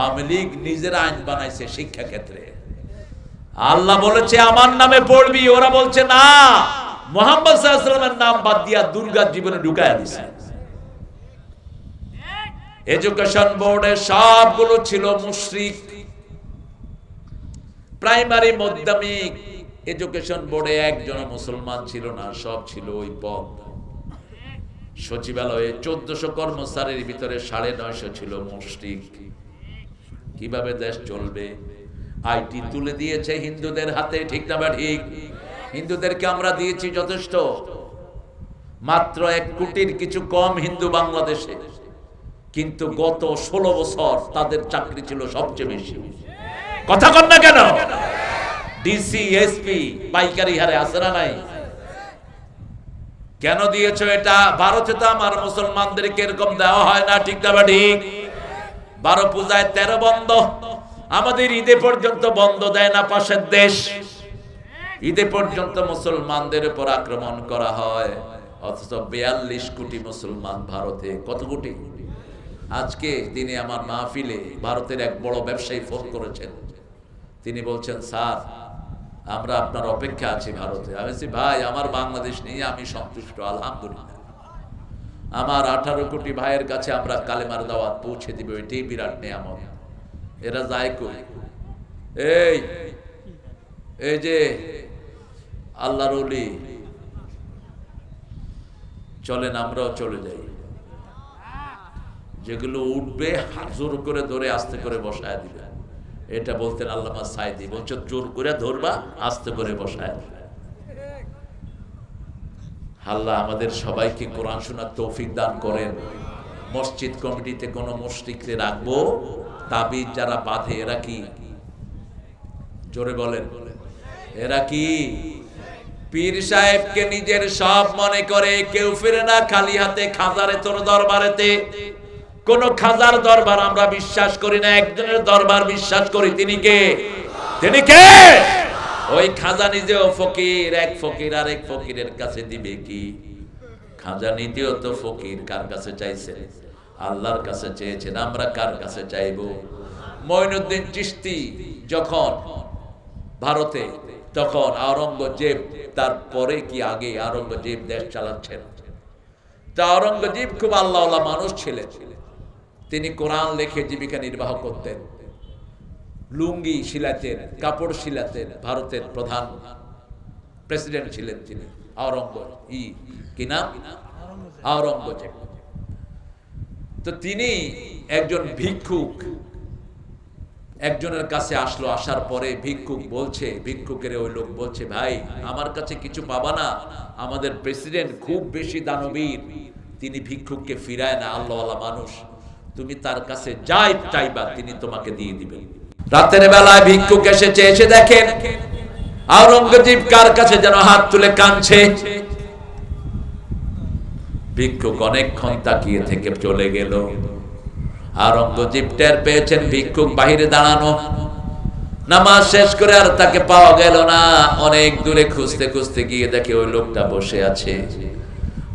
আওয়ামী লীগ নিজের আইন বানাইছে শিক্ষা ক্ষেত্রে আল্লাহ বলেছে, আমার নামে পড়বি। ওরা বলছে, না। মোহাম্মদ সাল্লামের নাম বাদ দিয়া দুর্গার জীবনে ঢুকায় দিছে। এডুকেশন বোর্ডে সবগুলো ছিল মুশরিক। প্রাইমারি মাধ্যমিক। এডুকেশন বোর্ডে একজন মুসলমান ছিল না, সব ছিল ওই পদ। সচিবালয়ে চোদ্দশো কর্মচারীর ভিতরে সাড়ে নয়শো ছিল মুশরিক। কীভাবে দেশ চলবে? আইটি তুলে দিয়েছে হিন্দুদের হাতে, ঠিক না বা ঠিক? হিন্দুদেরকে আমরা দিয়েছি যথেষ্ট। মাত্র এক কোটির কিছু কম হিন্দু বাংলাদেশে। কিন্তু গত ষোলো বছর তাদের চাকরি ছিল সবচেয়ে বেশি। কথা কন না কেন? ডিসি এসপি পাইকারি হারে আছে না নাই? কেন দিয়েছ এটা? ভারতে তো আমার মুসলমানদেরকে এরকম দেওয়া হয় না, ঠিক না বা ঠিক? বারো পূজায় তেরো বন্ধ। আমাদের ঈদে পর্যন্ত বন্ধ দেয় না পাশের দেশ। ঈদে পর্যন্ত মুসলমানদের উপর আক্রমণ করা হয়। অথচ বিয়াল্লিশ কোটি মুসলমান ভারতে। কত কোটি? আজকে তিনি আমার মাহফিলে ভারতের এক বড় ব্যবসায়ী ফোন করেছেন। তিনি বলছেন, স্যার, আমরা আপনার অপেক্ষা আছি ভারতে। আমি ভাই, আমার বাংলাদেশ নিয়ে আমি সন্তুষ্ট, আলহামদুলিল্লাহ। আমার আঠারো কোটি ভাইয়ের কাছে আমরা কালেমার দাওয়াত পৌঁছে দিব এটাই বিরাট নিয়ামত। এরা যায় কই? এই এই যে আল্লাহর চলেন আমরাও চলে যাই। যেগুলো উঠবে জোর করে ধরে আস্তে করে বসায় দিবে। এটা বলতেন আল্লামা সাইদি, বলছে, জোর করে ধরবা, আস্তে করে বসায় দিবে। আল্লাহ আমাদের সবাইকে কোরআন শোনার তৌফিক দান করেন। মসজিদ কমিটিতে কোনো মসজিদকে রাখব, তাবিজ যারা বাঁধে এরা কি? জোরে বলেন। এরা কি? পীর সাহেবকে নিজের সব মনে করে কেউ ফিরে না খালি হাতে খাজারে তোর দরবারেতে। কোন খাজার দরবার আমরা বিশ্বাস করি না, একজনের দরবার বিশ্বাস করি। তিনি কে? তিনি কে? ওই খাজা নিজেও ফকির, এক ফকির আর এক ফকিরের কাছে দিবে কি? খাজা নিতেও তো ফকির, কার কাছে চাইছে? আল্লাহর কাছে চেয়েছেন, আমরা কার কাছে চাইব? মঈনুদ্দিন চিশতি যখন ভারতে, তখন আওরঙ্গজেব, তারপরে কি আগে আওরঙ্গজেব দেশ চালাচ্ছেন? তা আওরঙ্গজেব খুব আল্লাহ মানুষ ছিলেন। তিনি কোরআন লেখে জীবিকা নির্বাহ করতেন। লুঙ্গি শিলাতেন কাপড় শিলাতেন ভারতের প্রধান প্রেসিডেন্ট ছিলেন তিনি আওরঙ্গ ই, কি নাম? আওরঙ্গজেব। তো তিনি একজন ভিক্ষুক। একজনের কাছে আসলো, আসার পরে ভিক্ষুক বলছে, ভিক্ষুকের ওই লোক বলছে, ভাই, আমার কাছে কিছু পাবা না। আমাদের প্রেসিডেন্ট খুব বেশি দানবীর। তিনি ভিক্ষুককে ফিরায় না, আল্লাহওয়ালা মানুষ। তুমি তার কাছে যাই চাইবা, তিনি তোমাকে দিয়ে দিবেন। রাতের বেলায় ভিক্ষুক এসেছে, এসে দেখেন আওরঙ্গজেব কার কাছে যেন হাত তুলে কাঁদছে। ভিক্ষুক অনেকক্ষণ তাকিয়ে থেকে চলে গেল। আওরঙ্গজেব টের পেয়েছেন ভিক্ষুক বাহিরে দাঁড়ানো। নামাজ শেষ করে আর তাকে পাওয়া গেল না। অনেক দূরে খুঁজতে খুঁজতে গিয়ে দেখে ওই লোকটা বসে আছে।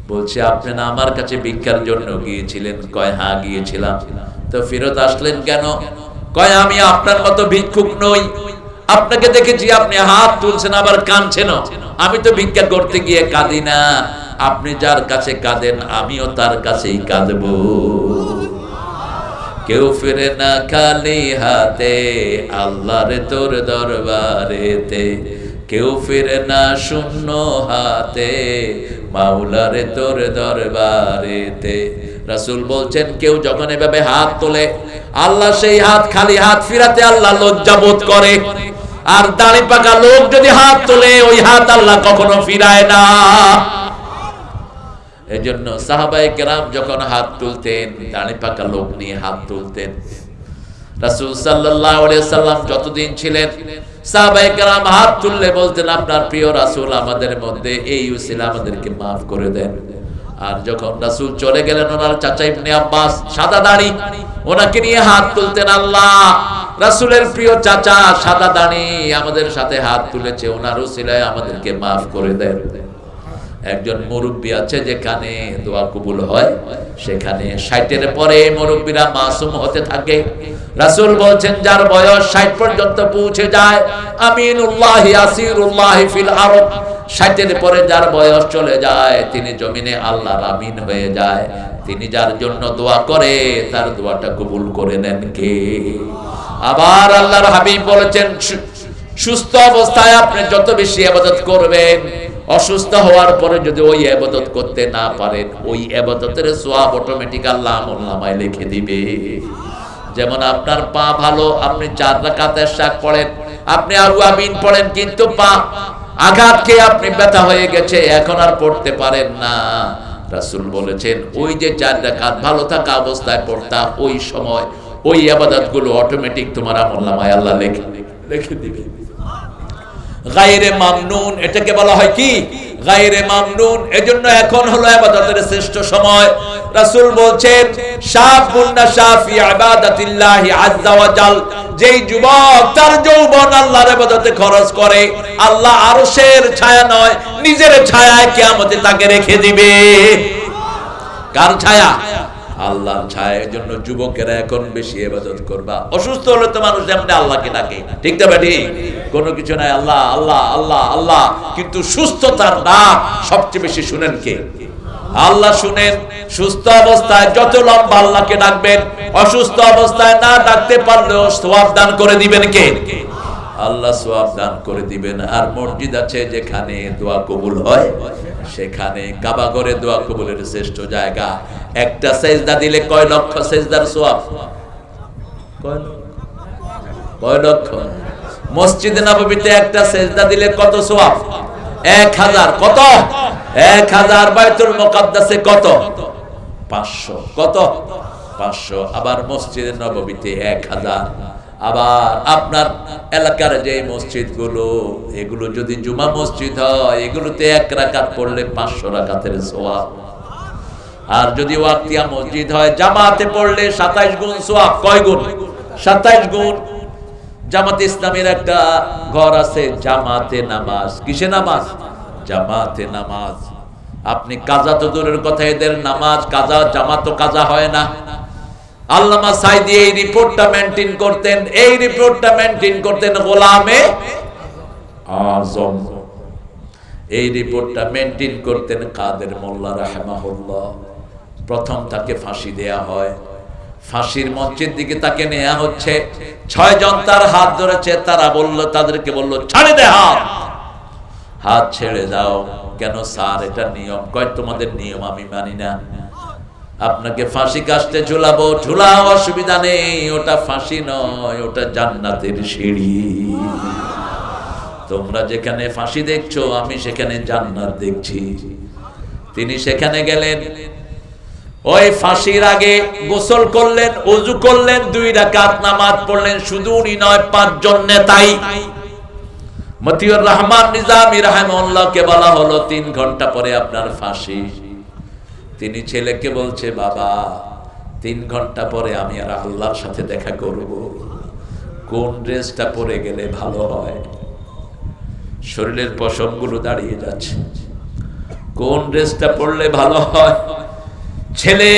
বলছে, আপনি না আমার কাছে ভিক্ষার জন্য গিয়েছিলেন? কয় হ্যাঁ গিয়েছিলাম। তো ফেরত আসলেন কেন? কয়, আমি আপনার মতো ভিক্ষুক নই। আপনাকে দেখেছি, আপনি হাত তুলছেন, আবার কাঁদছেন। আমি তো ভিক্ষা করতে গিয়ে কাঁদি না। আপনি যার কাছে কাঁদেন, আমিও তার কাছেই কাঁদব। কেউ ফিরে না খালি হাতে, আল্লাহরে তোর দরবারেতে। কেউ ফিরে না শূন্য হাতে, মাওলারে তোর দরবারেতে। রাসূল বলছেন, কেউ যখন এভাবে হাত তোলে, আল্লাহ সেই হাত খালি হাত ফিরাতে আল্লাহ লজ্জাবোধ করে। আর দাড়ি পাকা লোক যদি হাত তোলে, ওই হাত আল্লাহ কখনো ফিরায় না। এজন্য সাহাবাই কেরাম যখন হাত তুলতেন, দাঁড়ি পাকা লোক নিয়ে হাত তুলতেন সাল্লাম যতদিন ছিলেন হাত তুললে বলতেন, আপনার প্রিয় আমাদের মধ্যে এই উসিলা আমাদেরকে করে দেন। আর যখন রাসূল চলে গেলেন, ওনার চাচা ইবনে আব্বাস, সাদা দাড়ি, ওনাকে নিয়ে হাত তুলতেন, আল্লাহ, রাসূলের প্রিয় চাচা সাদা দাড়ি আমাদের সাথে হাত তুলেছে, ওনার উসিলায় আমাদেরকে maaf করে দেন। একজন মুরব্বী আছে যেখানে দোয়া কবুল হয়, সেখানে ষাটের পরে মুরব্বীরা মাসুম হতে থাকে। রাসূল বলছেন, যার বয়স ষাট পর্যন্ত পৌঁছে যায়, আমিনুল্লাহ আসিরুল্লাহ ফিল আরব ষাটের পরে যার বয়স চলে যায়, তিনি জমিনে আল্লাহর আমিন হয়ে যায়। তিনি যার জন্য দোয়া করে, তার দোয়াটা কবুল করে নেন কে? আবার আল্লাহর হাবিব বলেছেন সুস্থ অবস্থায় আপনি যত বেশি আবাদত করবেন অসুস্থ হওয়ার পরে যদি ওই আবাদত করতে না পারেন, ওই আবাদতের সোয়াব অটোমেটিক আল্লাহ আমলনামায় লিখে দিবে। যেমন আপনার পা ভালো, আপনি চার রাকাতের শাক পড়েন, আপনি আরু আমিন পড়েন, কিন্তু পা আঘাত খেয়ে আপনি ব্যথা হয়ে গেছে, এখন আর পড়তে পারেন না। রাসূল বলেছেন, ওই যে চার রাকাত ভালো থাকা অবস্থায় পড়তা, ওই সময় ওই আবাদতগুলো অটোমেটিক তোমার আমলনামায় আল্লাহ লিখে লিখে দিবে। গায়রে মামনুন, এটাকে বলা হয় কি? গায়রে মামনুন। এজন্য এখন হলো ইবাদতের শ্রেষ্ঠ সময়। রাসূল বলছেন শাবুন নাশাফি ইবাদাতিল্লাহি আযজা ওয়া জাল। যেই যুবক, তার যৌবন আল্লাহর ইবাদতে খরচ করে। আল্লাহ আরশের ছায়া নয়, নিজের ছায়ায় কিয়ামতে তাকে রেখে দিবে। কার ছায়া? আল্লাহর ছায়ের জন্য যুবকেরা এখন বেশি ইবাদত করবা। অসুস্থ হলে তো মানুষ এমনি আল্লাহকে ডাকে। ঠিক তো বেটি? কোনো কিছু নাই। আল্লাহ আল্লাহ আল্লাহ আল্লাহ। কিন্তু সুস্থতার নাম সবচেয়ে বেশি শুনেন কে? আল্লাহ শুনেন, সুস্থ অবস্থায় যত লম্বা আল্লাহকে ডাকবেন, অসুস্থ অবস্থায় না ডাকতে পারলেও সোয়াব দান করে দিবেন কে? আল্লাহ সোয়াব দান করে দিবেন। আর মসজিদ আছে যেখানে দোয়া কবুল হয়। সেখানে কাবাগরে দোয়া কবুলের শ্রেষ্ঠ জায়গা। একটা সেজদা দিলে কয় লক্ষ সেজদার সোয়াব? কয় লক্ষ? মসজিদে নববীতে একটা সেজদা দিলে কত সোয়াব? এক হাজার। কত? এক হাজার। বাইতুল মুকাদ্দাসে কত? পাঁচশো। কত? পাঁচশো। আবার মসজিদে নববীতে এক হাজার। আবার আপনার এলাকার যে মসজিদগুলো এগুলো যদি জুমা মসজিদ হয়, এগুলোতে এক রাকাত পড়লে পাঁচশো রাকাতের সোয়াব। আর যদি ওয়াক্তিয়া মসজিদ হয়, জামাতে পড়লে সাতাইশ গুণ সোয়াব। কয় গুণ? সাতাইশ গুণ। জামাত ইসলামের একটা ঘর আছে, জামাতে নামাজ। কিসে নামাজ? জামাতে নামাজ। আপনি কাজা তো দূরের কথা, এদের নামাজ কাজা, জামাত কাজা হয় না। আল্লামা সাইদি এই রিপোর্টটা মেনটেন করতেন, এই রিপোর্টটা মেনটেন করতেন গোলামে আজম। এই রিপোর্টটা মেনটেন করতেন কাদের মোল্লা রাহমাহুল্লাহ। প্রথম তাকে ফাঁসি দেয়া হয়। ফাঁসির মঞ্চের দিকে তাকে নেওয়া হচ্ছে। ছয় জন তার হাত ধরেছে, তারা বলল, তাদেরকে বলল, ছাড়ে দে হাত। হাত ছেড়ে দাও। কেন স্যার, এটা নিয়ম। কয়, তোমাদের নিয়ম আমি মানি না। আপনাকে ফাঁসি কাস্তে ঝুলাবো, ঝুলাও, অসুবিধা নেই। ওটা ফাঁসি নয়, ওটা জান্নাতের সিঁড়ি। তোমরা যেখানে ফাঁসি দেখছ, আমি সেখানে জান্নাত দেখছি। তিনি সেখানে গেলেন। ওই ফাঁসির আগে গোসল করলেন অজু করলেন, দুই রাকাত নামাজ পড়লেন। শুধু উনি নয়, পাঁচজন নেতাই। মতিউর রহমান নিজামী রাহমানুল্লাহকে বলা হলো, তিন ঘণ্টা পরে আপনার ফাঁসি। তিনি ছেলেকে বলছে, বাবা, তিন ঘণ্টা পরে আমি আর আল্লাহর সাথে দেখা করব। কোন ড্রেসটা পরে গেলে ভালো হয়? শরীরের পশমগুলো দাঁড়িয়ে যাচ্ছে। কোন ড্রেসটা পরলে ভালো হয়? ছেলে,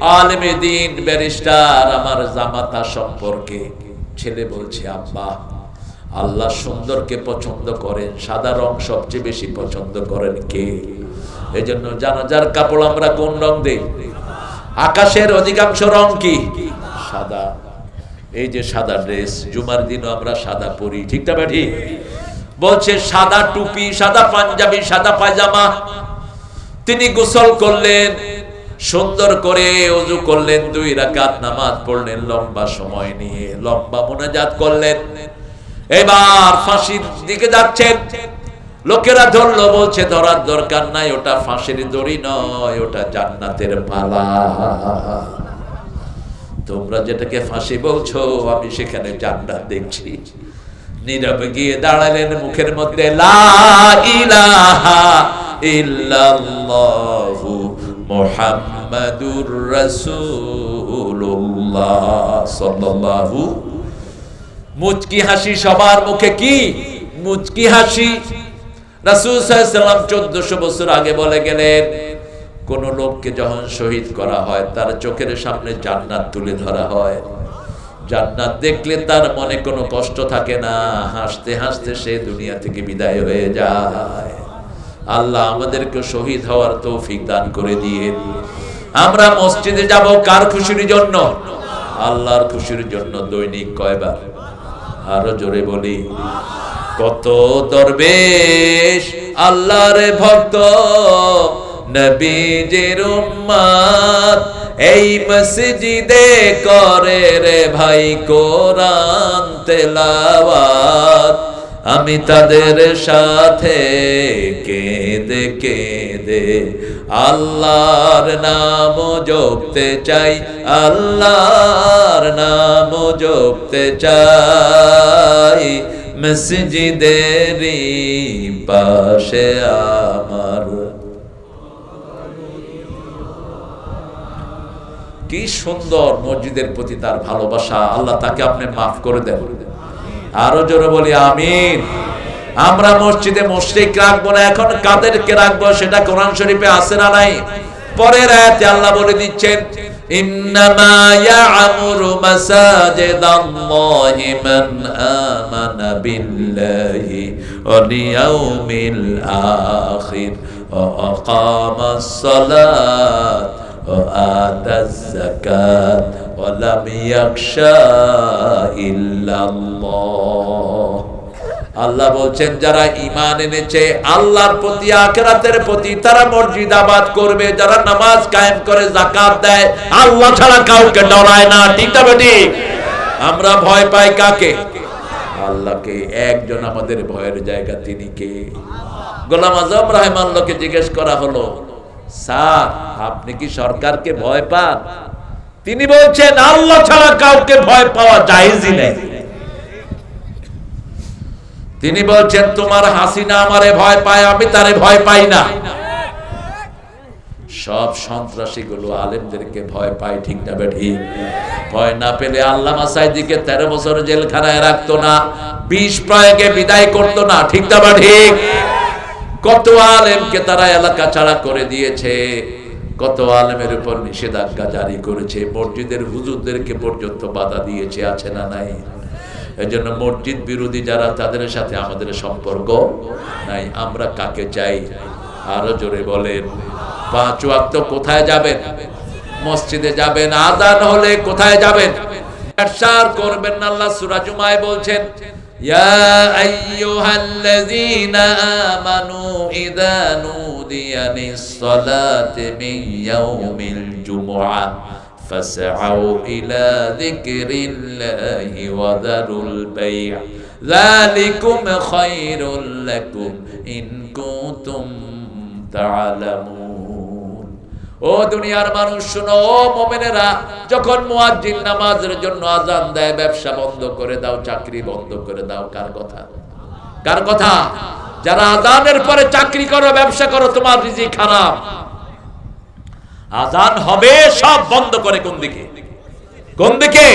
আলেমে দিন, ব্যারিস্টার, আমার জামাতা সম্পর্কে। ছেলে বলছে, আব্বা, আল্লাহ সুন্দরকে পছন্দ করেন, সাদা রং সবচেয়ে বেশি পছন্দ করেন কে? এই জন্য জানাজার কাপড় আমরা কোন রং দেই? আকাশের অধিকাংশ রং কি? সাদা। এই যে সাদা ড্রেস, জুমার দিনও আমরা সাদা পরি, ঠিক না ঠিক বলছে, সাদা টুপি, সাদা পাঞ্জাবি, সাদা পায়জামা। তিনি গোসল করলেন, সুন্দর করে অজু করলেন, দুই রাকাত নামাজ পড়লেন, লম্বা সময় নিয়ে লম্বা মোনাজাত করলেন। এবার ফাঁসির দিকে যাচ্ছেন। লোকেরা ধরলো, বলছে, ধরার দরকার নাই, ওটা ফাঁসির দড়ি নয়, ওটা জান্নাতের পালা। তোমরা যেটাকে ফাঁসি বলছো, আমি সেখানে জান্নাত দেখছি। নীরবে গিয়ে দাঁড়ালেন মুখের মধ্যে মুহাম্মাদুর সাল্লাল্লাহু। মুচকি হাসি সবার মুখে কি? মুচকি হাসি রাসূল সাল্লাম চোদ্দশো বছর আগে বলে গেলেন, কোন লোককে যখন শহীদ করা হয়, তার চোখের সামনে জান্নাত তুলে ধরা হয়। জান্নাত দেখলে তার মনে কোনো কষ্ট থাকে না, হাসতে হাসতে সে দুনিয়া থেকে বিদায় হয়ে যায়। আল্লাহ আমাদেরকে শহীদ হওয়ার তৌফিক দান করে দিয়ে আমরা মসজিদে যাব কার খুশির জন্য? আল্লাহর খুশির জন্য দৈনিক কয়বার? আরও জোরে বলি। কত দরবেশ, আল্লাহর ভক্ত, নবীজির উম্মত এই মসজিদে করে রে ভাই কোরআন তেলাওয়াত। আমি তাদের সাথে কেঁদে কেঁদে আল্লাহর নাম জপতে চাই, আল্লাহর নাম জপতে চাই। মসজিদেরই পাশে আমার। কি সুন্দর মসজিদের প্রতি তার ভালোবাসা। আল্লাহ তাকে আপনি মাফ করে দেন। আরও জোরে বলি, আমিন। আমরা মসজিদে মুশরিক রাখব না, এখন কাদেরকে রাখব সেটা কোরআন শরীফে আছে না নাই? পরের আয়াতে আল্লাহ বলে দিচ্ছেন, ইন্নামা ইয়া'মুরু মাসাজিদাল্লাহি মান আমানা বিল্লাহি ওয়াল ইয়াউমিল আখির ওয়া আকামাস সালাত ইল্লাল্লাহ. আল্লাহ বলছেন, যারা ইমান এনেছে, আল্লাহর প্রতি, আখেরাতের প্রতি তারা মসজিদ আবাদ করবে। যারা নামাজ কায়েম করে জাকাত দেয়, আল্লাহ ছাড়া কাউকে ডরায় না। ঠিক ঠিক আমরা ভয় পাই কাকে? আল্লাহকে। একজন আমাদের ভয়ের জায়গা, তিনি কে? গোলাম আজম রাহমাল্লাহকে জিজ্ঞেস করা হলো, স্যার, আপনি কি সরকারকে ভয় পান? তিনি বলছেন, আল্লাহ ছাড়া কাউকে ভয় পাওয়া জায়েজই নেই। তিনি বলছেন, তোমার হাসিনা আমারে ভয় পায়, আমি তারে ভয় পাই না। সব সন্ত্রাসী গুলো আলেমদেরকে ভয় পায়, ঠিক না ঠিক? ভয় না পেলে আল্লাহ মাসাইদিকে তেরো বছর জেলখানায় রাখতো না বিষ প্রয়োগে বিদায় করতো না, ঠিক না ঠিক? কত আলেমকে তারা এলাকা ছাড়া করে দিয়েছে, কত আলেমের উপর নিষেধাজ্ঞা জারি করেছে, মসজিদের হুজুরদেরকে পর্যন্ত বাধা দিয়েছে, আছে না নাই? এজন্য মসজিদ বিরোধী যারা তাদের সাথে আমাদের সম্পর্ক নাই আমরা কাকে চাই আরো জোরে বলেন পাঁচ ওয়াক্ত কোথায় যাবেন মসজিদে যাবেন আজান হলে কোথায় যাবেন ব্যবসার করবেন না আল্লাহ সূরা জুমায় বলছেন يا أيها الذين آمنوا إذا نودي للصلاة من يوم الجمعة فاسعوا إلى ذكر الله وذروا البيع ذلكم خير لكم إن كنتم تعلمون ও দুনিয়ার মানুষ শুনো ও মোমেনেরা যখন মুয়াজ্জিন নামাজের জন্য আজান দেয় ব্যবসা বন্ধ করে দাও চাকরি বন্ধ করে দাও কার কথা কার কথা যারা আজানের পরে চাকরি করো ব্যবসা করো তোমার রিজি খারাপ আজান হবে, সব বন্ধ করে কোন দিকে? কোন দিকে?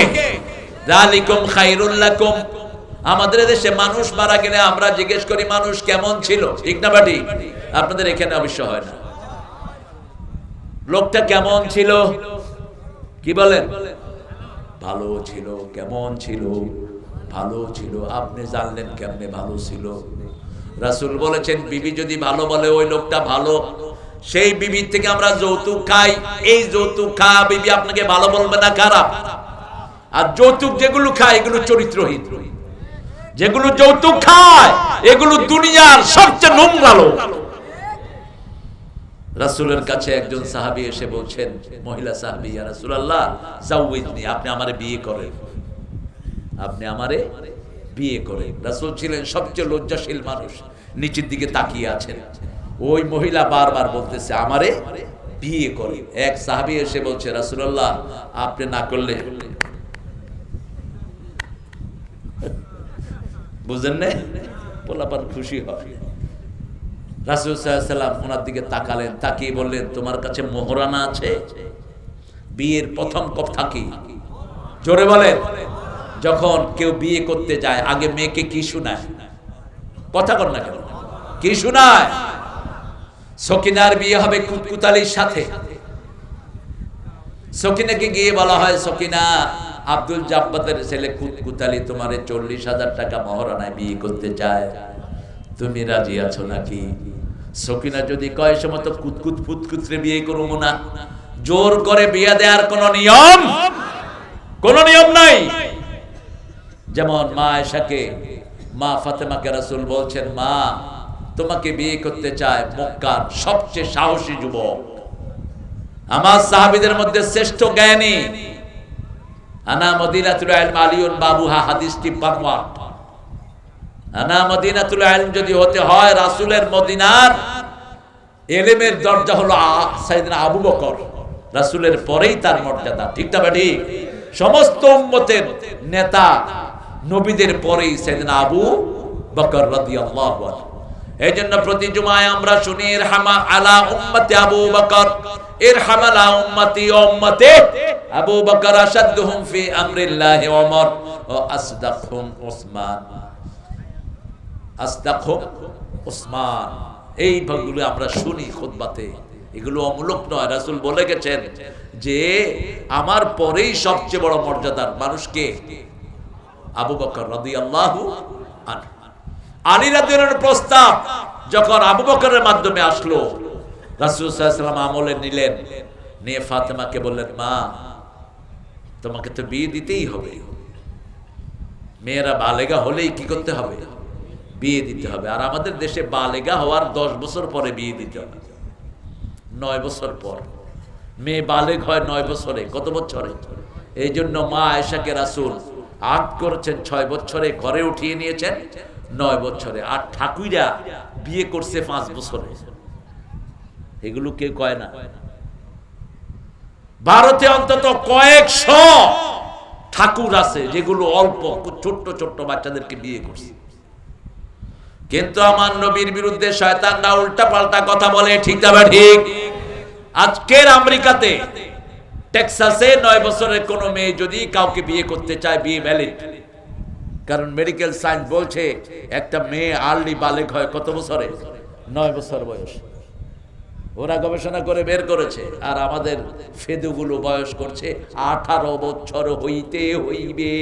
আমাদের দেশে মানুষ মারা গেলে আমরা জিজ্ঞেস করি, মানুষ কেমন ছিল? ঠিক না বাটি? আপনাদের এখানে অবশ্য হয় না। লোকটা কেমন ছিল? কি বলেন? ভালো ছিল, কেমন ছিল? ভালো ছিল, আপনি জানলেন কেমনে ভালো ছিল? রাসুল বলেছেন, বিবি যদি ভালো বলে, ওই লোকটা ভালো। সেই বিবির থেকে আমরা যৌতুক খাই। এই যৌতুক খা, বিবি আপনাকে ভালো বলবে না খারাপ। আর যৌতুক যেগুলো খায়, এগুলো চরিত্রহীন। যেগুলো যৌতুক খায়, এগুলো দুনিয়ার সবচেয়ে নোংরা লোক। রাসূলের কাছে একজন সাহাবী এসে বলছেন, মহিলা সাহাবী রাসূলুল্লাহ জাউইজনি আপনি আমারে বিয়ে করেন। আপনি আমারে বিয়ে করেন। রাসূল ছিলেন সবচেয়ে লজ্জাশীল মানুষ, নিচের দিকে তাকিয়ে আছেন। ওই মহিলা বারবার বলতেছে, আমারে বিয়ে করেন এক সাহাবী এসে বলছে, রাসূলুল্লাহ, আপনি না করলে বুঝেন না পোলাপান খুশি হয়। রাসুল সাল্লাম ওনার দিকে তাকালেন, তাকিয়ে বললেন, তোমার কাছে মোহরানা আছে? বিয়ের প্রথম কথা কি? জোরে বলেন, যখন কেউ বিয়ে করতে যায়, আগে মেয়েকে কি শোনায়? কথা কর না কেন? কি শোনায়? সকিনার বিয়ে হবে কুতকুতালির সাথে। সকিনাকে গিয়ে বলা হয়, সকিনা, আব্দুল জাব্বাতের ছেলে কুতকুতালি তোমারে চল্লিশ হাজার টাকা মহারানায় বিয়ে করতে চায়। তুমি রাজি আছো নাকি? সকিনা যদি কয় সমত কুতকুত ফুতকুতরে বিয়ে করব না। জোর করে বিয়ে দেওয়ার কোন নিয়ম কোন নিয়ম নাই। যেমন মা এসাকে মা ফাতেমাকে রাসূল বলছেন, মা তোমাকে বিয়ে করতে চায় মক্কার সবচেয়ে সাহসী যুবক। আমার সাহাবীদের মধ্যে শ্রেষ্ঠ জ্ঞানী। আনা মদিনাতুল ইলম আলিউন বাবুহা হাদিসটি পারওয়াট আনা মদিনাতুল ইলম যদি হতে হয় রাসূলের মদিনার, এলেমের দরজা হলো সাইয়েদনা আবু বকর। রাসূলের পরেই তার মর্যাদা। ঠিক না ঠিক সমস্ত উম্মতের নেতা নবীদের পরেই সাইয়েদনা আবু বকর রাদিয়াল্লাহু আনহু। এই জন্য প্রতি জুমায় আমরা শুনি, ইরহামা আলা উম্মতি আবু বকর, ইরহাম আলা উম্মতি উম্মতে আবু বকর আশাদুহুম ফি আমরিল্লাহি ওমর ও আসদাকহুম উসমান। আসদাকহুম উসমান। এই ভাগগুলো আমরা শুনি খুতবাতে। এগুলো অমূলক নয়, রাসূল বলে গেছেন যে আমার পরেই সবচেয়ে বড় মর্যাদার মানুষকে আবু বকর রাদিয়াল্লাহু আনহু। আলী রাদিয়াল্লাহু প্রস্তাব যখন আবু বকরের মাধ্যমে আসলো, রাসূল সাল্লাল্লাহু আলাইহি ওয়াসাল্লাম আমলে নিলেন। নিয়ে ফাতেমাকে বললেন, মা, তোমাকে তো বিয়ে দিতেই হবে। মেয়েরা বালেগা হলেই কি করতে হবে? বিয়ে দিতে হবে। আর আমাদের দেশে বালেগা হওয়ার দশ বছর পরে বিয়ে দিতে হবে। নয় বছর পর। মেয়ে বালেগ হয় নয় বছরে, কত বছরে? এই জন্য মা আয়েশাকে রাসুল আগ করেছেন, ছয় বছরে ঘরে উঠিয়ে নিয়েছেন। নয় বছরে। আর ঠাকুইরা বিয়ে করছে পাঁচ বছরে। এগুলো কেউ কয় না। ভারতে অন্তত কয়েকশো ঠাকুর আছে যেগুলো অল্প, ছোট্ট ছোট্ট বাচ্চাদেরকে বিয়ে করছে। কিন্তু আমার নবীর বিরুদ্ধে শয়তানরা উল্টা পাল্টা কথা বলে, ঠিক যাবে ঠিক? আজকের আমেরিকাতে টেক্সাসে নয় বছরের কোনো মেয়ে যদি কাউকে বিয়ে করতে চায় বিয়ে ভ্যালিড কারণ মেডিকেল সায়েন্স বলছে, একটা মেয়ে আর্লি বালেক হয় কত বছরে? নয় বছর বয়স। ওরা গবেষণা করে বের করেছে, আর আমাদের ফেদুগুলো বয়স করছে, আঠারো বছর হইতে হইবে,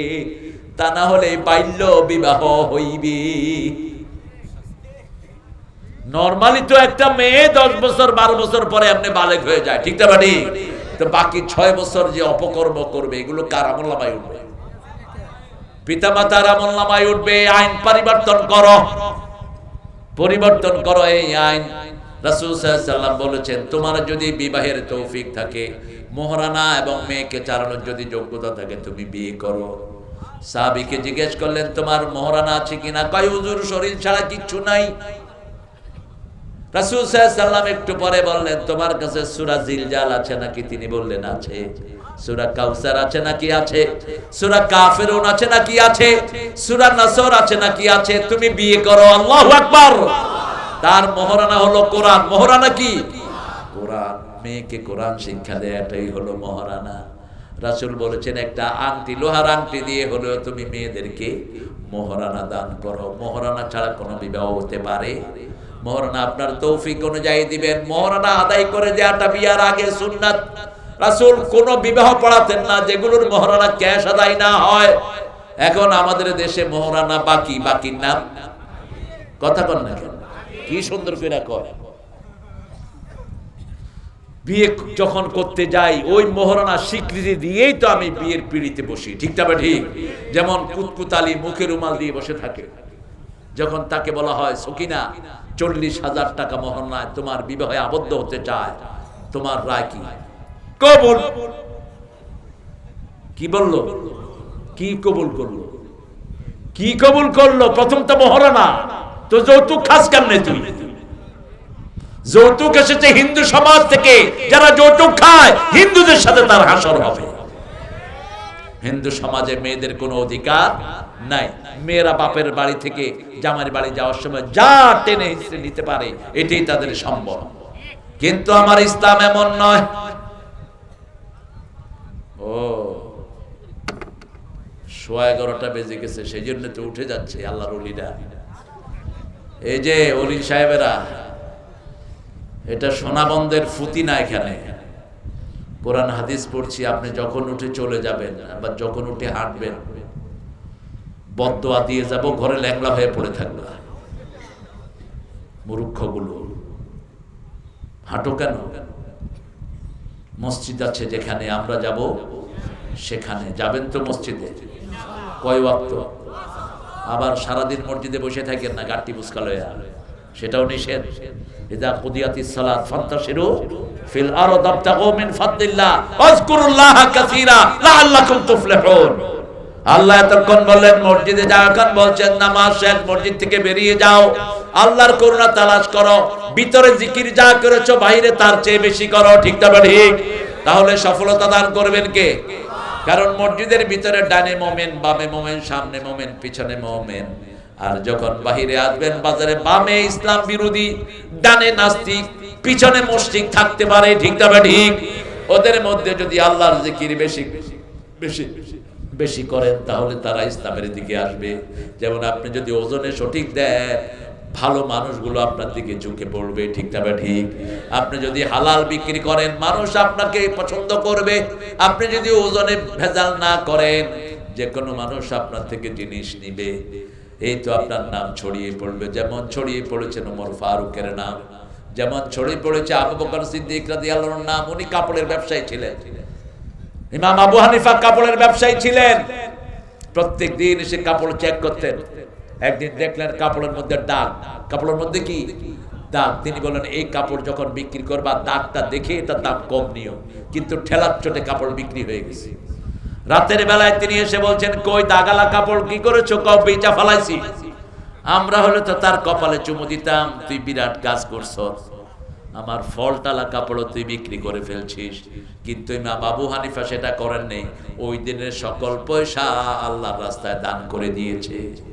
তা না হলে বাল্য বিবাহ হইবে। নর্মালি তো একটা মেয়ে দশ বছর, বারো বছর পরে আপনি বালেক হয়ে যায়, ঠিক বাড়ি তো বাকি ছয় বছর যে অপকর্ম করবে, এগুলো কার আমল্লামায় উঠবে? পিতা মাতার আমল্লামায় উঠবে, আইন পরিবর্তন করো। পরিবর্তন করো এই আইন। বলেছেন, তোমার যদি বিবাহের তৌফিক থাকে, মোহরানা এবং মেয়েকে চালানোর যদি যোগ্যতা থাকে, তুমি বিয়ে করো। সাহাবীকে জিজ্ঞেস করলেন, তোমার মোহরানা আছে কিনা? কয়, হুজুর, শরীর ছাড়া কিচ্ছু নাই। রাসূল সাল্লাম একটু পরে বললেন, তোমার কাছে সূরা জিলজাল আছে নাকি? তিনি বললেন, আছে। সূরা কাউসার আছে নাকি আছে? সূরা কাফিরুন আছে নাকি আছে? সূরা নাসর আছে নাকি আছে? তুমি বিয়ে করো, আল্লাহু আকবার। তার মহারানা হলো কোরআন। মহারানা কি? কোরআন। মেয়েকে কোরআন শিক্ষা দেয় এটাই হলো মহারানা। রাসূল বলেছেন, একটা আংটি, লোহার আংটি দিয়ে হলেও তুমি মেয়েদেরকে মহারানা দান করো। মহারানা ছাড়া কোনো বিবাহ হতে পারে। মহারানা, আপনার তৌফিক অনুযায়ী দিবেন। মহারানা, আদায় করে দেওয়াটা বিয়ার আগে সুন্নাত। রাসূল কোন বিবাহ পড়াতেন না, যেগুলোর মহারানা ক্যাশ আদায় না হয়। এখন আমাদের দেশে মহারানা বাকি, বাকির নাম? কথা কন না কি সুন্দর করে কয়। বিয়ে যখন করতে যাই, ওই মহারানা স্বীকৃতি দিয়েই তো আমি বিয়ের পিড়িতে বসি, ঠিক তবে ঠিক? যেমন কুতকুতালি মুখে রুমাল দিয়ে বসে থাকে। যখন তাকে বলা হয়, সকিনা, চল্লিশ হাজার টাকা মহারণায় তোমার বিবাহে আবদ্ধ হতে চায়, তোমার রায় কি? কবুল। কি বলল? কি কবুল করল? কি কবুল করল? প্রথম তো মহারানা। তো যৌতুক খাস কেমনে তুই? যৌতুক এসেছে হিন্দু সমাজ থেকে। যারা যৌতুক খায়, হিন্দুদের সাথে তার হাসর হবে। হিন্দু সমাজে মেয়েদের কোনো অধিকার নাই। মেয়েরা বাপের বাড়ি থেকে জামার বাড়ি যাওয়ার সময় যা টেনে নিতে পারে, এটাই তাদের সম্ভব কিন্তু আমার ইসলাম এমন নয়। ও। সোয়া এগারোটা বেজে গেছে সেই জন্য তো উঠে যাচ্ছে আল্লাহর অলিরা। এই যে অলিল সাহেবেরা, এটা সোনাবন্দের ফুতি না এখানে। কোরআন, হাদিস পড়ছি, আপনি যখন উঠে চলে যাবেন আবার যখন উঠে হাঁটবেন বদোয়া দিয়ে যাব, ঘরে ল্যাংলা হয়ে পড়ে থাকবে। মূর্খগুলো। হাঁটো কেন? মসজিদ আছে যেখানে আমরা যাব সেখানে। যাবেন তো মসজিদে। কয় ওয়াক্ত? আবার সারাদিন মসজিদে বসে থাকেন না গাঠটি মুস্কাল হয়ে সেটাও নিষেধ। আল্লাহ মসজিদে এখন বলছেন মসজিদ থেকে বেরিয়ে যাও। আল্লাহর তালাশ করো। ভিতরে জিকির যা করেছ, বাইরে তার চেয়ে বেশি করো। ঠিক তবে ঠিক? তাহলে সফলতা দান করবেন কে? কারণ মসজিদের ভিতরে ডানে মোমেন, বামে মোমেন, সামনে মোমেন, পিছনে মোমেন। আর যখন বাহিরে আসবেন বাজারে, বামে ইসলাম বিরোধী, ডানে নাস্তিক, পিছনে মুশরিক থাকতে পারে, ঠিক তবে ঠিক? ওদের মধ্যে যদি আল্লাহর জিকির বেশি বেশি বেশি করেন, তাহলে তারা ইসলামের দিকে আসবে। যেমন আপনি যদি ওজনে সঠিক দেন ভালো মানুষগুলো আপনার দিকে ঝুঁকে পড়বে, ঠিক তবে ঠিক? আপনি যদি হালাল বিক্রি করেন, মানুষ আপনাকে পছন্দ করবে। আপনি যদি ওজনে ভেজাল না করেন যে কোনো মানুষ আপনার থেকে জিনিস নিবে। এই তো আপনার নাম ছড়িয়ে পড়বে। যেমন ছড়িয়ে পড়েছেন ওমর ফারুকের নাম, যেমন ছড়িয়ে পড়েছে আবু বকর সিদ্দিক রাদিয়াল্লাহুর নাম, উনি কাপড়ের ব্যবসায়ী ছিলেন। ইমাম আবু হানিফা কাপড়ের ব্যবসায়ী ছিলেন। প্রত্যেক দিন এসে কাপড় চেক করতেন। একদিন দেখলেন কাপড়ের মধ্যে দাগ। কাপড়ের মধ্যে কি? দাগ। তিনি বলেন এই কাপড় যখন বিক্রি করবা, দাগটা দেখে তার দাম কম নিও। কিন্তু ঠেলার চোটে কাপড় বিক্রি হয়ে গেছে। রাতের বেলায় তিনি এসে বলছেন, কই দাগালা কাপড়, কি করেছ? বেচা ফালাইছি। আমরা হলে তো তার কপালে চুমু দিতাম, তুই বিরাট কাজ করছ। আমার ফলটালা কাপড় তুই বিক্রি করে ফেলছিস। কিন্তু ইমাম বাবু হানিফা সেটা করেন নেই ওই দিনের সকল পয়সা আল্লাহর রাস্তায় দান করে দিয়েছে।